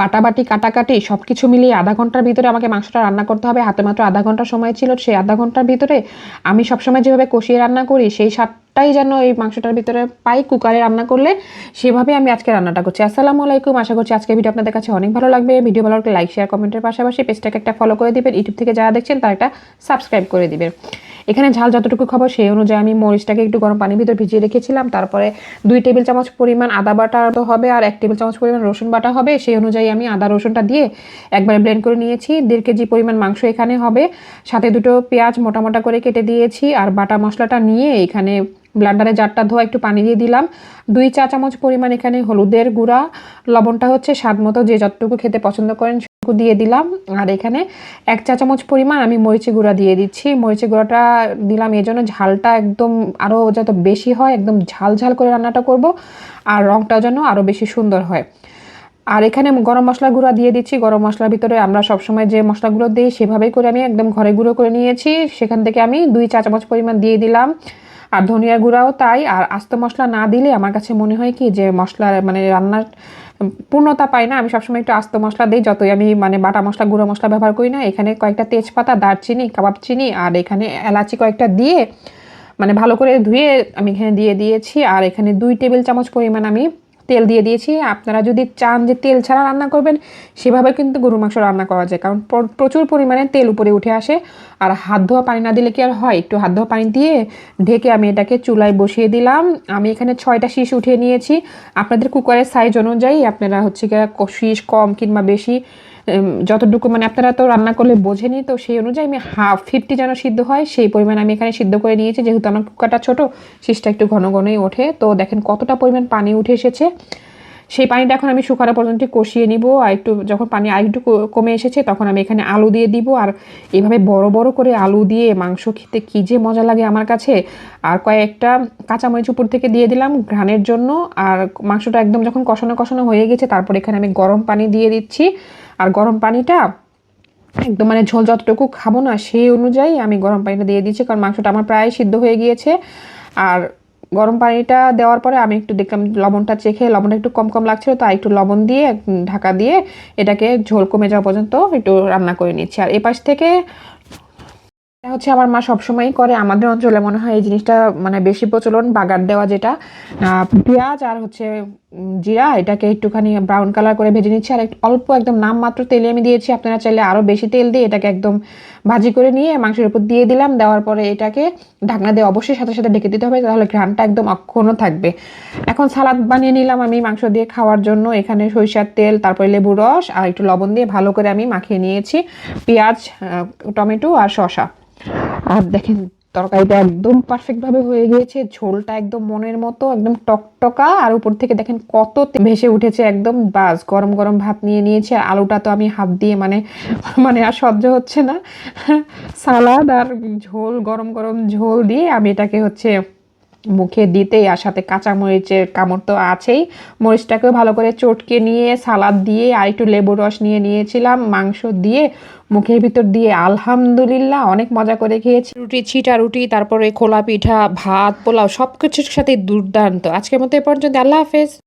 বাটাবাটি, কাটাকাটি সব কিছু মিলিয়ে আধা ঘণ্টার ভিতরে আমাকে মাংসটা রান্না করতে হবে। হাতে মাত্র আধা ঘণ্টা সময় ছিল, সেই আধা ঘণ্টার ভিতরে আমি সবসময় যেভাবে কষিয়ে রান্না করি, সেই স্বাদটাই যেন এই মাংসটার ভিতরে পাই। কুকারে রান্না করলে সেভাবে আমি আজকে রান্নাটা করছি। আসসালামু আলাইকুম। আশা করছি আজকে ভিডিও আপনাদের কাছে অনেক ভালো লাগবে। ভিডিও ভালো লাগলে লাইক, শেয়ার, কমেন্টের পাশাপাশি পেজটাকে একটা ফলো করে দিবেন। ইউটিউব থেকে যারা দেখছেন, তারা একটা সাবস্ক্রাইব করে দিবেন। এখানে ঝাল যতটুকু খাব সেই অনুযায়ী আমি মরিচটাকে একটু গরম পানির ভিতর ভিজিয়ে রেখেছিলাম। তারপরে দুই টেবিল চামচ পরিমাণ আদা বাটা তো হবে আর এক টেবিল চামচ পরিমাণ রসুন বাটা হবে। সেই অনুযায়ী আমি আদা রসুনটা দিয়ে একবারে ব্লেন্ড করে নিয়েছি। দেড় কেজি পরিমাণ মাংস এখানে হবে। সাথে দুটো পেঁয়াজ মোটা মোটা করে কেটে দিয়েছি আর বাটা মশলাটা নিয়ে এখানে ব্লান্ডারে জারটা ধোয়া একটু পানি দিয়ে দিলাম। দুই চা চামচ পরিমাণ এখানে হলুদের গুঁড়া। লবণটা হচ্ছে স্বাদ মতো যে যতটুকু খেতে পছন্দ করেন দিয়ে দিলাম। আর এখানে এক চা চামচ পরিমাণ আমি মরিচি গুঁড়া দিয়ে দিচ্ছি। মরিচি গুঁড়াটা দিলাম এই জন্য ঝালটা একদম আরও যত বেশি হয় একদম ঝাল ঝাল করে রান্নাটা করব আর রঙটাও যেন আরও বেশি সুন্দর হয়। আর এখানে গরম মশলা গুঁড়া দিয়ে দিচ্ছি। গরম মশলার ভিতরে আমরা সবসময় যে মশলাগুলো দিই সেভাবেই করে আমি একদম ঘরে গুঁড়ো করে নিয়েছি। সেখান থেকে আমি দুই চা চামচ পরিমাণ দিয়ে দিলাম। আর ধনিয়া গুঁড়াও তাই। আর আস্ত মশলা না দিলে আমার কাছে মনে হয় কি যে মশলা মানে রান্নার পূর্ণতা পাই না, আমি সবসময় একটু আস্ত মশলা দিই, যতই আমি মানে বাটা মশলা, গুঁড়ো মশলা ব্যবহার করি না, এখানে কয়েকটা তেজপাতা, দারচিনি, কাবাব চিনি, আর এখানে এলাচি কয়েকটা দিয়ে মানে ভালো করে ধুয়ে আমি এখানে দিয়ে দিয়েছি, আর এখানে দুই টেবিল চামচ পরিমাণ আমি তেল দিয়ে দিয়েছি। আপনারা যদি চান যে তেল ছাড়া রান্না করবেন, সেভাবে কিন্তু গরু মাংস রান্না করা যায়। কারণ প্রচুর পরিমাণে তেল উপরে উঠে আসে। আর হাত ধোয়া পানি না দিলে কি আর হয়? একটু হাত ধোয়া পানি দিয়ে ঢেকে আমি এটাকে চুলায় বসিয়ে দিলাম। আমি এখানে ছয়টা শীষ উঠিয়ে নিয়েছি। আপনাদের কুকারের সাইজ অনুযায়ী আপনারা হচ্ছে কি শীষ কম কিংবা বেশি যতটুকু মানে আপনারা তো রান্না করলে বোঝেনি তো সেই অনুযায়ী আমি হাফ ফিফটি যেন সিদ্ধ হয়, সেই পরিমাণ আমি এখানে সিদ্ধ করে নিয়েছি। যেহেতু আমার কুকারটা ছোটো, শীষটা একটু ঘন ঘনই ওঠে। তো দেখেন কতটা পরিমাণ পানি উঠে এসেছে। সেই পানিটা এখন আমি শুকানো পর্যন্ত কষিয়ে নিব। আর একটু যখন পানি আর একটু কমে এসেছে, তখন আমি এখানে আলু দিয়ে দিব। আর এভাবে বড় বড় করে আলু দিয়ে মাংস খেতে কী যে মজা লাগে আমার কাছে। আর কয়েকটা কাঁচামরিচ উপর থেকে দিয়ে দিলাম ঘ্রাণের জন্য। আর মাংসটা একদম যখন কষানো কষানো হয়ে গেছে, তারপর এখানে আমি গরম পানি দিয়ে দিচ্ছি। আর গরম পানিটা একদম মানে ঝোল যতটুকু খাব না সেই অনুযায়ী আমি গরম পানিটা দিয়ে দিচ্ছি, কারণ মাংসটা আমার প্রায় সিদ্ধ হয়ে গিয়েছে। আর গরম পানিটা দেওয়ার পরে আমি একটু দেখলাম লবণটা চেখে, লবণটা একটু কম কম লাগছিল, তাই একটু লবণ দিয়ে ঢাকা দিয়ে এটাকে ঝোল কমে যাওয়া পর্যন্ত একটু রান্না করে নিচ্ছি। আর এপাশ থেকে এটা হচ্ছে আমার মা সবসময়ই করে। আমাদের অঞ্চলে মনে হয় এই জিনিসটা মানে বেশি প্রচলন, বাগার দেওয়া যেটা। পেঁয়াজ আর হচ্ছে জিরা, এটাকে একটুখানি ব্রাউন কালার করে ভেজে নিচ্ছি। আর অল্প একদম নাম মাত্র তেলে আমি দিয়েছি। আপনারা চাইলে আরও বেশি তেল দিয়ে এটাকে একদম ভাজি করে নিয়ে মাংসের উপর দিয়ে দিলাম। দেওয়ার পরে এটাকে ঢাকনা দিয়ে অবশ্যই সাথে সাথে ঢেকে দিতে হবে, তাহলে ঘ্রাণটা একদম অক্ষুণ্ণ থাকবে। এখন সালাদ বানিয়ে নিলাম আমি মাংস দিয়ে খাওয়ার জন্য। এখানে সরিষার তেল, তারপরে লেবু রস আর একটু লবণ দিয়ে ভালো করে আমি মাখিয়ে নিয়েছি। পেঁয়াজ টমেটো আর শসা। আর দেখেন, তরকারিটা একদম পারফেক্টভাবে হয়ে গিয়েছে, ঝোলটা একদম মনের মতো, একদম টকটকা, আর উপর থেকে দেখেন কত ভেসে উঠেছে, একদম বাস, গরম গরম ভাত নিয়ে নিয়েছে, আলুটা তো আমি হাত দিয়ে মানে মানে আর সহ্য হচ্ছে না। সালাদ আর ঝোল, গরম গরম ঝোল দিয়ে আমি এটাকে হচ্ছে মুখে দিতে আর সাথে কাঁচা মরিচের কামড় তো আছেই। মরিচটাকেও ভালো করে চটকে নিয়ে, সালাদ দিয়ে আর একটু লেবু রস নিয়ে নিয়েছিলাম, মাংস দিয়ে, মুখের ভিতর দিয়ে আলহামদুলিল্লাহ অনেক মজা করে খেয়েছি। রুটি, ছিটা রুটি, তারপরে খোলা পিঠা, ভাত, পোলাও সব কিছুর সাথে দুর্দান্ত। আজকের মতো এ পর্যন্ত, আল্লাহ হাফেজ।